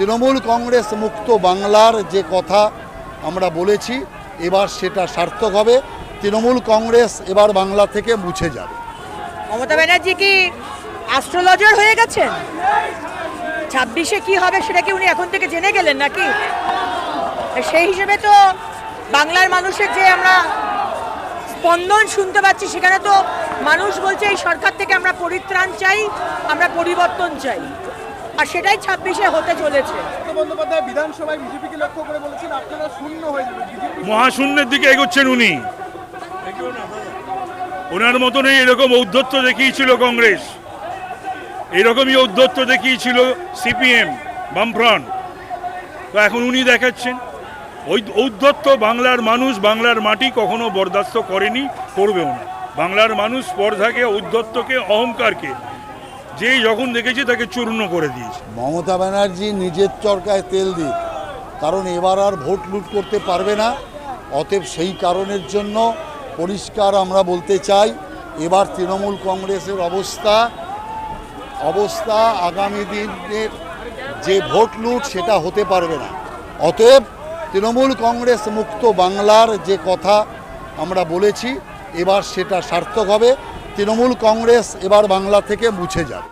তৃণমূল কংগ্রেস মুক্ত বাংলার যে কথা আমরা বলেছি, এবার সেটা সার্থক হবে। তৃণমূল কংগ্রেস এবার বাংলা থেকে মুছে যাবে। মমতা ব্যানার্জি কি অ্যাস্ট্রোলজার হয়ে গেছেন? ছাব্বিশে কি হবে সেটা কি উনি এখন থেকে জেনে গেলেন নাকি? সেই হিসেবে তো বাংলার মানুষের যে আমরা স্পন্দন শুনতে পাচ্ছি, সেখানে তো মানুষ বলছে এই সরকার থেকে আমরা পরিত্রাণ চাই, আমরা পরিবর্তন চাই। আর সেটাই ছাব্বিশে হতে চলেছে। বন্দ্যোপাধ্যায় বিধানসভায় বিজেপিকে লক্ষ্য করে বলেছেন আপনারা শূন্য হয়ে যাবে মহাশূন্যের দিকে এগোচ্ছেন উনি। ওনার মতনই এরকম ঔদ্ধত্য দেখিয়েছিল কংগ্রেস। এরকমই ঔদ্ধত্য দেখিয়েছিল সিপিএম বামফ্রন্ট। তো এখন উনি দেখাচ্ছেন। ওই ঔদ্ধত্য বাংলার মানুষ বাংলার মাটি কখনো বরদাস্ত করেনি করবেও না। বাংলার মানুষ স্পর্ধাকে ঔদ্ধত্যকে অহংকারকে যেই যখন দেখেছি তাকে চূর্ণ করে দিয়েছে। মমতা ব্যানার্জি নিজের চরকায় তেল দিক, কারণ এবার আর ভোট লুট করতে পারবে না। অতএব সেই কারণের জন্য পরিষ্কার আমরা বলতে চাই, এবার তৃণমূল কংগ্রেসের অবস্থা অবস্থা আগামী দিনের যে ভোট লুট সেটা হতে পারবে না। অতএব তৃণমূল কংগ্রেস মুক্ত বাংলার যে কথা আমরা বলেছি, এবার সেটা সার্থক হবে। তৃণমূল কংগ্রেস এবার বাংলা থেকে মুছে যাবে।